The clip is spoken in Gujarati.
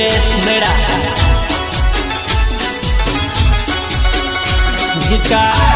છે મેળા. ગીતા